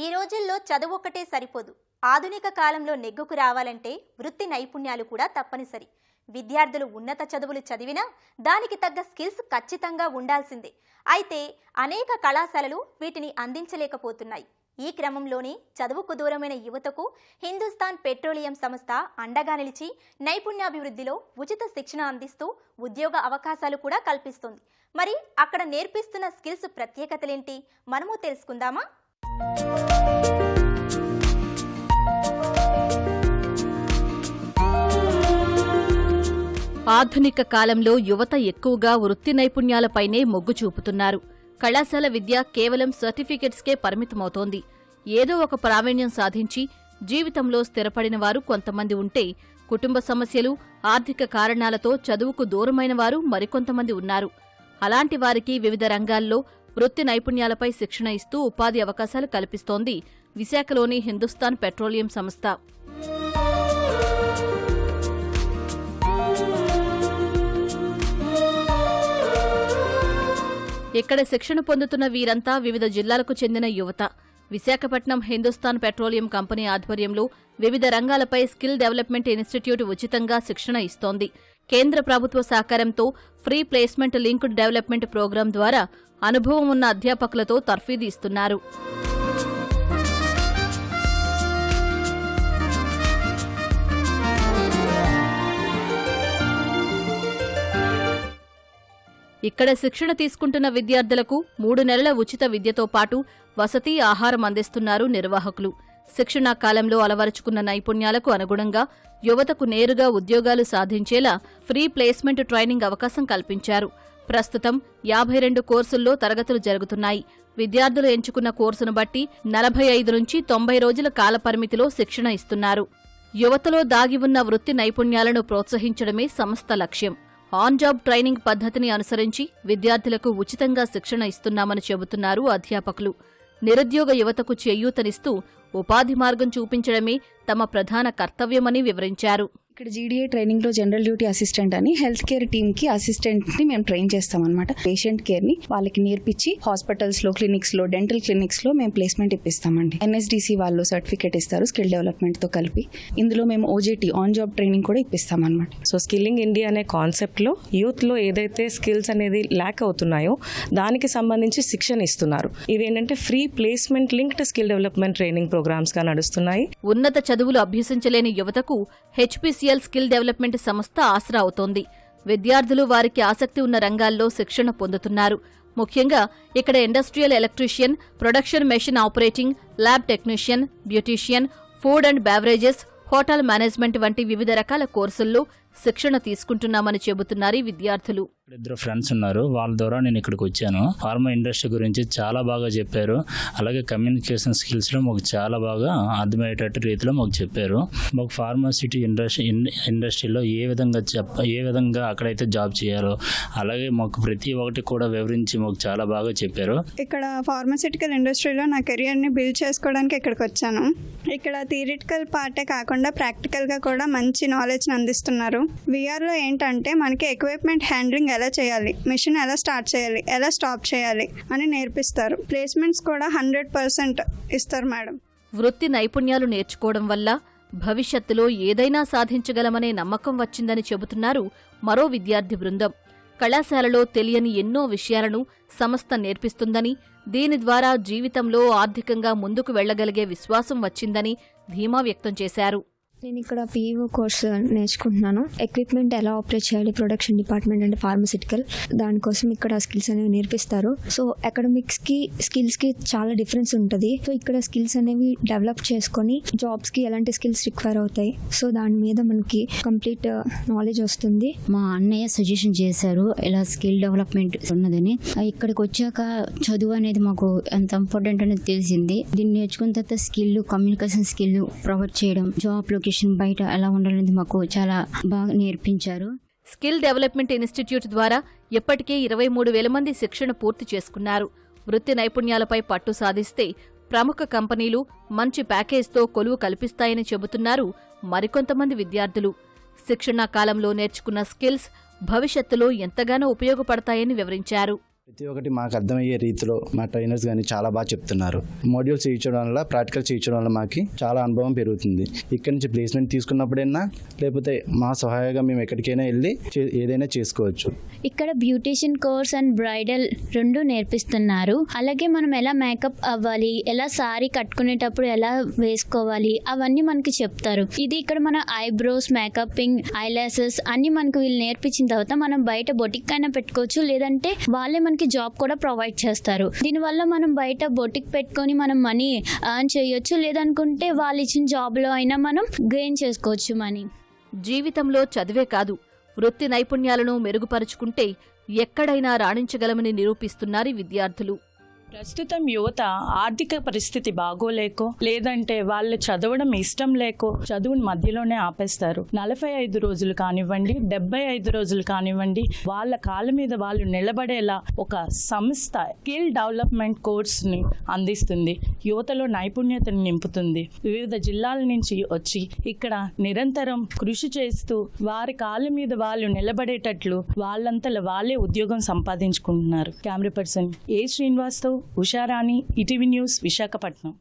ఈ రోజుల్లో చదువు ఒక్కటే సరిపోదు. ఆధునిక కాలంలో నెగ్గుకు రావాలంటే వృత్తి నైపుణ్యాలు కూడా తప్పనిసరి. విద్యార్థులు ఉన్నత చదువులు చదివినా దానికి తగ్గ స్కిల్స్ ఖచ్చితంగా ఉండాల్సిందే. అయితే అనేక కళాశాలలు వీటిని అందించలేకపోతున్నాయి. ఈ క్రమంలోనే చదువుకు దూరమైన యువతకు హిందుస్థాన్ పెట్రోలియం సంస్థ అండగా నిలిచి నైపుణ్యాభివృద్ధిలో ఉచిత శిక్షణ అందిస్తూ ఉద్యోగ అవకాశాలు కూడా కల్పిస్తుంది. మరి అక్కడ నేర్పిస్తున్న స్కిల్స్ ప్రత్యేకతలేంటి? మనము తెలుసుకుందామా? ఆధునిక కాలంలో యువత ఎక్కువగా వృత్తి నైపుణ్యాలపైనే మొగ్గు చూపుతున్నారు. కళాశాల విద్య కేవలం సర్టిఫికెట్స్కే పరిమితమవుతోంది. ఏదో ఒక ప్రావీణ్యం సాధించి జీవితంలో స్థిరపడిన వారు కొంతమంది ఉంటే కుటుంబ సమస్యలు ఆర్థిక కారణాలతో చదువుకు దూరమైన వారు మరికొంతమంది ఉన్నారు. అలాంటి వారికి వివిధ రంగాల్లో వృత్తి నైపుణ్యాలపై శిక్షణ ఇస్తూ ఉపాధి అవకాశాలు కల్పిస్తోంది విశాఖలోని హిందుస్థాన్ పెట్రోలియం సంస్థ. ఇక్కడ శిక్షణ పొందుతున్న వీరంతా వివిధ జిల్లాలకు చెందిన యువత. విశాఖపట్నం హిందుస్థాన్ పెట్రోలియం కంపెనీ ఆధ్వర్యంలో వివిధ రంగాలపై స్కిల్ డెవలప్మెంట్ ఇన్స్టిట్యూట్ ఉచితంగా శిక్షణ ఇస్తోంది. కేంద్ర ప్రభుత్వ సహకారంతో free placement linked development programme ద్వారా అనుభవం ఉన్న అధ్యాపకులతో తర్ఫీదు ఇస్తున్నారు. ఇక్కడ శిక్షణ తీసుకుంటున్న విద్యార్థులకు మూడు నెలల ఉచిత విద్యతో పాటు వసతి ఆహారం అందిస్తున్నారు నిర్వాహకులు. శిక్షణా కాలంలో అలవరుచుకున్న నైపుణ్యాలకు అనుగుణంగా యువతకు నేరుగా ఉద్యోగాలు సాధించేలా ఫ్రీ ప్లేస్మెంట్ ట్రైనింగ్ అవకాశం కల్పించారు. ప్రస్తుతం యాభై రెండు కోర్సుల్లో తరగతులు జరుగుతున్నాయి. విద్యార్థులు ఎంచుకున్న కోర్సును బట్టి నలభై ఐదు నుంచి తొంభై రోజుల కాలపరిమితిలో శిక్షణ ఇస్తున్నారు. యువతలో దాగి ఉన్న వృత్తి నైపుణ్యాలను ప్రోత్సహించడమే సంస్థ లక్ష్యం. ఆన్ జాబ్ ట్రైనింగ్ పద్ధతిని అనుసరించి విద్యార్థులకు ఉచితంగా శిక్షణ ఇస్తున్నామని చెబుతున్నారు అధ్యాపకులు. నిరుద్యోగ యువతకు చేయూతనిస్తూ ఉపాధి మార్గం చూపించడమే తమ ప్రధాన కర్తవ్యమని వివరించారు. ఇక్కడ జీడీఏ ట్రైనింగ్లో జనరల్ డ్యూటీ అసిస్టెంట్ అని హెల్త్ కేర్ టీమ్కి అసిస్టెంట్ని మేము ట్రైన్ చేస్తాం అనమాట పేషెంట్ కేర్ని వాళ్ళకి నేర్పించి హాస్పిటల్స్లో క్లినిక్స్లో డెంటల్ క్లినిక్స్లో మేము ప్లేస్మెంట్ ఇప్పిస్తామండి. ఎన్ఎస్డిసి వాళ్ళు సర్టిఫికేట్ ఇస్తారు స్కిల్ డెవలప్మెంట్తో కలిపి. ఇందులో మేము ఓజేటీ ఆన్ జాబ్ ట్రైనింగ్ కూడా ఇప్పిస్తాం అనమాట సో స్కిల్లింగ్ ఇండియా అనే కాన్సెప్ట్లో యూత్లో ఏదైతే స్కిల్స్ అనేది ల్యాక్ అవుతున్నాయో దానికి సంబంధించి శిక్షణ ఇస్తున్నారు. ఇవేంటంటే free placement linked skill development training ప్రోగ్రామ్స్గా నడుస్తున్నాయి. ఉన్నత చదువులు అభ్యసించలేని యువతకు హెచ్పీసీఎల్ స్కిల్ డెవలప్మెంట్ సంస్థ ఆసరా అవుతోంది. విద్యార్థులు వారికి ఆసక్తి ఉన్న రంగాల్లో శిక్షణ పొందుతున్నారు. ముఖ్యంగా ఇక్కడ industrial electrician production machine operating lab technician beautician food and beverages hotel management వంటి వివిధ రకాల కోర్సుల్లో శిక్షణ తీసుకుంటున్నామని చెబుతున్నారు విద్యార్థులు. ఇద్దరు ఫ్రెండ్స్ ఉన్నారు. వాళ్ళ ద్వారా నేను ఇక్కడికి వచ్చాను. ఫార్మా ఇండస్ట్రీ గురించి చాలా బాగా చెప్పారు. అలాగే కమ్యూనికేషన్ స్కిల్స్లో మాకు చాలా బాగా అర్థమయ్యేటట్టు రీతిలో మాకు చెప్పారు. మాకు ఫార్మాసిటీ ఇండస్ట్రీ ఇండస్ట్రీలో ఏ విధంగా చెప్ప ఏ విధంగా అక్కడైతే జాబ్ చేయాలో అలాగే మాకు ప్రతి ఒక్కటి కూడా వివరించి మాకు చాలా బాగా చెప్పారు. ఇక్కడ ఫార్మాసిటికల్ ఇండస్ట్రీలో నా కెరియర్ని బిల్డ్ చేసుకోవడానికి ఇక్కడికి వచ్చాను. ఇక్కడ థియరిటికల్ పార్టే కాకుండా ప్రాక్టికల్గా కూడా మంచి నాలెడ్జ్ని అందిస్తున్నారు. విఆర్లో ఏంటంటే మనకి ఎక్విప్మెంట్ హ్యాండ్లింగ్ ఎలా చేయాలి? మిషన్ ఎలా స్టార్ట్ చేయాలి? ఎలా స్టాప్ చేయాలి? అని నేర్పిస్తారు. ప్లేస్మెంట్స్ కూడా హండ్రెడ్ పర్సెంట్ ఇస్తారు మేడం. వృత్తి నైపుణ్యాలు నేర్చుకోవడం వల్ల భవిష్యత్తులో ఏదైనా సాధించగలమనే నమ్మకం వచ్చిందని చెబుతున్నారు మరో విద్యార్థి బృందం. కళాశాలలో తెలియని ఎన్నో విషయాలను సంస్థ నేర్పిస్తుందని దీని ద్వారా జీవితంలో ఆర్థికంగా ముందుకు వెళ్ళగలిగే విశ్వాసం వచ్చిందని ధీమా వ్యక్తం చేశారు. నేను ఇక్కడ పీఈఓ కోర్స్ నేర్చుకుంటున్నాను. ఎక్విప్మెంట్ ఎలా ఆపరేట్ చేయాలి ప్రొడక్షన్ డిపార్ట్మెంట్ అంటే ఫార్మసిటికల్ దానికోసం ఇక్కడ స్కిల్స్ అనేవి నేర్పిస్తారు. సో అకాడమిక్స్కి స్కిల్స్కి చాలా డిఫరెన్స్ ఉంటుంది. సో ఇక్కడ స్కిల్స్ అనేవి డెవలప్ చేసుకొని జాబ్స్కి ఎలాంటి స్కిల్స్ రిక్వైర్ అవుతాయి. సో దాని మీద మనకి కంప్లీట్ నాలెడ్జ్ uh, వస్తుంది. మా అన్నయ్య సజెషన్ చేశారు ఇలా స్కిల్ డెవలప్మెంట్ ఉన్నదని. ఇక్కడికి వచ్చాక చదువు అనేది మాకు ఎంత ఇంపార్టెంట్ అనేది తెలిసింది. దీన్ని నేర్చుకున్న తర్వాత స్కిల్ కమ్యూనికేషన్ స్కిల్ ప్రొవైడ్ చేయడం జాబ్ లొకేషన్ బయట ఎలా ఉండాలనేది మాకు చాలా బాగా నేర్పించారు. స్కిల్ డెవలప్మెంట్ ఇన్స్టిట్యూట్ ద్వారా ఇప్పటికే ఇరవై మూడు వేల మంది శిక్షణ పూర్తి చేసుకున్నారు. వృత్తి నైపుణ్యాలపై పట్టు సాధిస్తే ప్రముఖ కంపెనీలు మంచి ప్యాకేజ్తో కొలువు కల్పిస్తాయని చెబుతున్నారు మరికొంతమంది విద్యార్థులు. శిక్షణా కాలంలో నేర్చుకున్న స్కిల్స్ భవిష్యత్తులో ఎంతగానో ఉపయోగపడతాయని వివరించారు. ప్రతి ఒక్కటి మాకు అర్థమయ్యే రీతిలో మా ట్రైనర్స్ కానీ చాలా బాగా చెప్తున్నారు. మోడ్యూల్స్ చేయించడం వల్ల ప్రాక్టికల్ చేయించడం వల్ల మాకు చాలా అనుభవం పెరుగుతుంది. ఇక్కడ నుంచి ప్లేస్మెంట్ తీసుకున్నప్పుడైనా లేకపోతే మా సహాయంగా మేము ఎక్కడికైనా వెళ్ళి ఏదైనా చేసుకోవచ్చు. ఇక్కడ బ్యూటీషియన్ కోర్స్ అండ్ బ్రైడల్ రెండు నేర్పిస్తున్నారు. అలాగే మనం ఎలా మేకప్ అవ్వాలి ఎలా సారీ కట్టుకునేటప్పుడు ఎలా వేసుకోవాలి అవన్నీ మనకి చెప్తారు. ఇది ఇక్కడ మన ఐబ్రోస్ మేకపింగ్ ఐలాసెస్ అన్ని మనకు వీళ్ళు నేర్పించిన తర్వాత మనం బయట బొటిక్ అయినా పెట్టుకోవచ్చు. లేదంటే వాళ్ళే మనకి జాబ్ కూడా ప్రొవైడ్ చేస్తారు. దీనివల్ల మనం బయట బొటిక్ పెట్టుకొని మనం మనీ ఎర్న్ చేయొచ్చు. లేదనుకుంటే వాళ్ళు ఇచ్చిన జాబ్లో అయినా మనం గెయిన్ చేసుకోవచ్చు మనీ. జీవితంలో చదివే కాదు వృత్తి నైపుణ్యాలను మెరుగుపరుచుకుంటే ఎక్కడైనా రాణించగలమని నిరూపిస్తున్నారు విద్యార్థులు. ప్రస్తుతం యువత ఆర్థిక పరిస్థితి బాగోలేకో లేదంటే వాళ్ళు చదవడం ఇష్టం లేకో చదువుని మధ్యలోనే ఆపేస్తారు. నలభై ఐదు రోజులు కానివ్వండి డెబ్బై ఐదు రోజులు కానివ్వండి వాళ్ళ కాళ్ళ మీద వాళ్ళు నిలబడేలా ఒక సంస్థ స్కిల్ డెవలప్మెంట్ కోర్స్ని అందిస్తుంది. యువతలో నైపుణ్యతను నింపుతుంది. వివిధ జిల్లాల నుంచి వచ్చి ఇక్కడ నిరంతరం కృషి చేస్తూ వారి కాళ్ళ మీద వాళ్ళు నిలబడేటట్లు వాళ్ళంతలో వాళ్ళే ఉద్యోగం సంపాదించుకుంటున్నారు. కెమెరా పర్సన్ ఏ శ్రీనివాస్తో ఉషారాణి ఇటీవీ న్యూస్ విశాఖపట్నం.